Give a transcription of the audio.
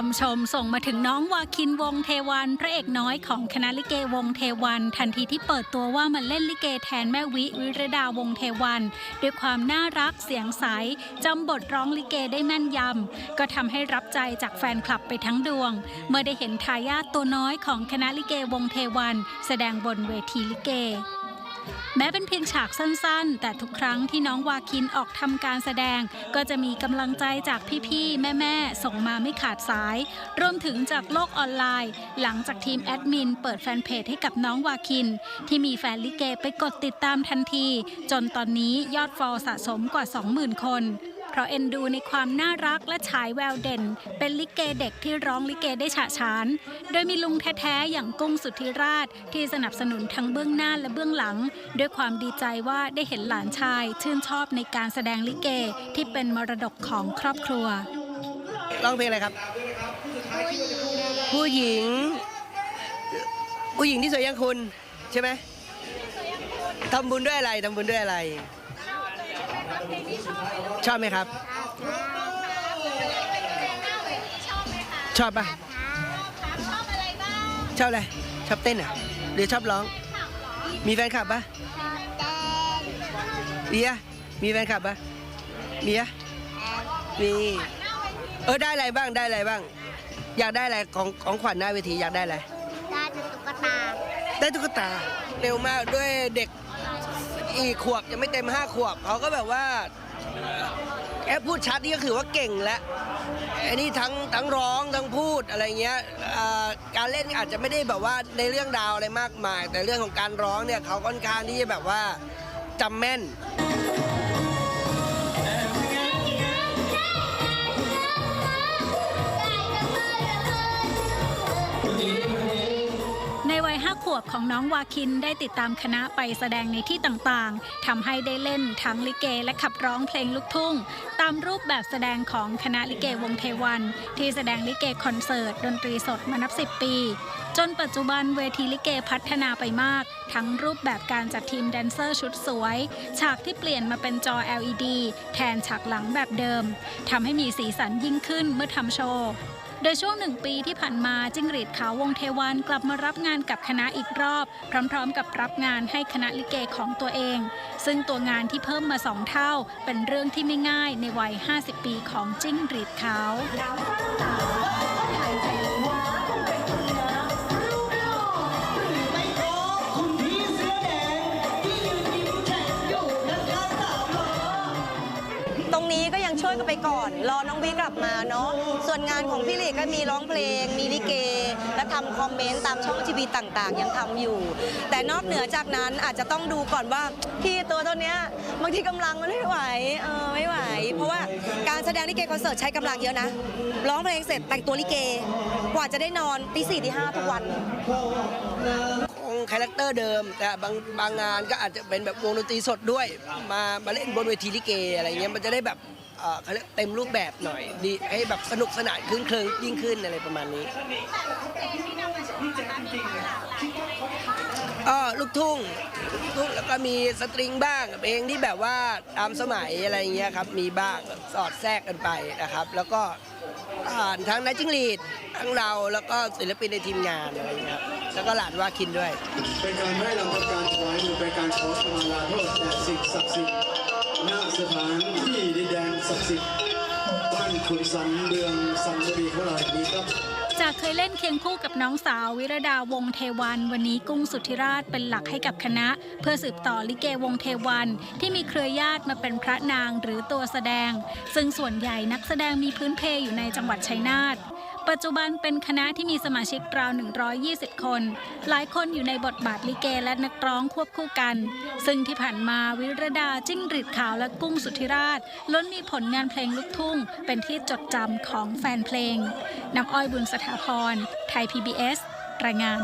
คำชมส่งมาถึงน้องวาคินวงเทวันพระเอกน้อยของคณะลิเกวงเทวัน ทันทีที่เปิดตัวว่ามาเล่นลิเกแทนแม่วิวิรดาวงเทวัน ด้วยความน่ารักเสียงใสจำบทร้องลิเกได้แม่นยำก็ทำให้รับใจจากแฟนคลับไปทั้งดวง เมื่อได้เห็นทายาทตัวน้อยของคณะลิเกวงเทวัน แสดงบนเวทีลิเก แม้เป็นเพียงฉากสั้นๆ แต่ทุกครั้งที่น้องวาคินออกทำการแสดง ก็จะมีกำลังใจจากพี่ๆ แม่ๆ ส่งมาไม่ขาดสาย รวมถึงจากโลกออนไลน์ หลังจากทีมแอดมินเปิดแฟนเพจให้กับน้องวาคิน ที่มีแฟนลิเกไปกดติดตามทันที จนตอนนี้ยอดฟอลสะสมกว่า 20,000 คน เพราะเอ็นดูในความน่ารักและฉายแววเด่น เป็นลิเกเด็กที่ร้องลิเกได้ฉะฉาน โดยมีลุงแท้ๆ อย่างกุ้งสุทธิราช ที่สนับสนุนทั้งเบื้องหน้าและเบื้องหลัง ด้วยความดีใจว่าได้เห็นหลานชาย ชื่นชอบในการแสดงลิเกที่เป็นมรดกของครอบครัวร้องเพลงอะไรครับ ผู้หญิง ผู้หญิงที่สวยยังคุณใช่ไหมทำบุญด้วยอะไรทำบุญด้วยอะไร ชอบไหมครับ ชอบปะชอบอะไร ชอบเต้นอะหรือชอบร้อง มีแฟนคลับปะเบียร์มีแฟนคลับปะเบียร์มีเออได้อะไรบ้างได้อะไรบ้าง อยากได้อะไรของของขวัญหน้าเวทีอยากได้อะไรได้ตุ๊กตา ได้ตุ๊กตาเร็วมากด้วยเด็ก อีกขวบยังไม่เต็มห้าขวบเขาก็แบบว่าแอปพูดชัดนี่ก็คือว่าเก่งแล้วไอ้นี่ทั้งทั้งร้องทั้งพูดอะไรเงี้ยการเล่นอาจจะไม่ได้แบบว่าในเรื่องดาวอะไรมากมาย แต่เรื่องของการร้องเนี่ยเขาค่อนข้างที่จะแบบว่าจำแม่น วบของน้องวาคินได้ติดตามคณะไปแสดงในที่ต่างๆทำให้ได้เล่นทั้งลิเกและขับร้องเพลงลูกทุ่ง ตามรูปแบบแสดงของคณะลิเกวงเทวัน ที่แสดงลิเกคอนเสิร์ตดนตรีสดมานับสิบปี จนปัจจุบันเวทีลิเกพัฒนาไปมาก ทั้งรูปแบบการจัดทีมแดนเซอร์ชุดสวย ฉากที่เปลี่ยนมาเป็นจอ LED แทนฉากหลังแบบเดิมทำให้มีสีสันยิ่งขึ้นเมื่อทำโชว์ โดยช่วงหนึ่งปีที่ผ่านมาจิ้งหรีดขาววงเทวันกลับมารับงานกับคณะอีกรอบ พร้อมๆ กับรับงานให้คณะลิเกของตัวเอง ซึ่งตัวงานที่เพิ่มมาสองเท่า เป็นเรื่องที่ไม่ง่ายในวัย 50 ปีของจิ้งหรีดขาว นี้ก็ยันไปก่อน รอน้องวิกลับมาเนาะส่วนงานของพี่หลีก็มีร้องเพลง มีลิเก และทำคอมเมนต์ตามช่องทีวีต่างๆ ยังทำอยู่ แต่นอกเหนือจากนั้นอาจจะต้องดูก่อนว่าพี่ตัวตัวเนี้ยบางทีกำลังมันไม่ไหวเออไม่ไหว เพราะว่าการแสดงลิเกคอนเสิร์ตใช้กำลังเยอะนะร้องเพลงเสร็จแต่งตัวลิเก กว่าจะได้นอนตีสี่ตีห้าทุกวันคงคาแรคเตอร์เดิม แต่บางบางงานก็อาจจะเป็นแบบวงดนตรีสดด้วย มามาเล่นบนเวทีลิเกอะไรเงี้ยมันจะได้แบบ เอ่อเขาเรียกเต็มรูปแบบหน่อย ดีให้แบบสนุกสนานขึ้นเคลิงยิ่งขึ้นอะไรประมาณนี้อ๋อลูกทุ่งลูกทุ่งแล้วก็มีสตริงบ้างเพลงที่แบบว่าตามสมัยอะไรเงี้ยครับมีบ้างสอดแทรกกันไปนะครับ แล้วก็อ่านทั้งนายจิงหรีดทั้งเราแล้วก็ศิลปินในทีมงานอะไรเงี้ยครับแล้วก็หลานว่าคินด้วย เป็นการให้ราทำการถวายมือเป็นการขอสมาลาโทษแด่สิ่งศักดิ์สิทธิ์ ณสถานที่ดินแดนศักดิ์สิทธิ์บ้านขุนสันเมืองสันบุรีของเราแห่งนี้ครับ จากเคยเล่นเคียงคู่กับน้องสาววิรดาวงเทวัน วันนี้กุ้งสุทธิราชเป็นหลักให้กับคณะ เพื่อสืบต่อลิเกวงเทวัน ที่มีเครือญาติมาเป็นพระนางหรือตัวแสดง ซึ่งส่วนใหญ่นักแสดงมีพื้นเพอยู่ในจังหวัดชัยนาท ปัจจุบันเป็นคณะที่มีสมาชิกราว 120 คน หลายคนอยู่ในบทบาทลิเกและนักร้องควบคู่กัน ซึ่งที่ผ่านมาวิรดาจิ้งหรีดขาวและกุ้งสุทธิราช ล้นมีผลงานเพลงลูกทุ่ง เป็นที่จดจำของแฟนเพลงน้ำอ้อยบุญสถาพร ไทย PBS รายงาน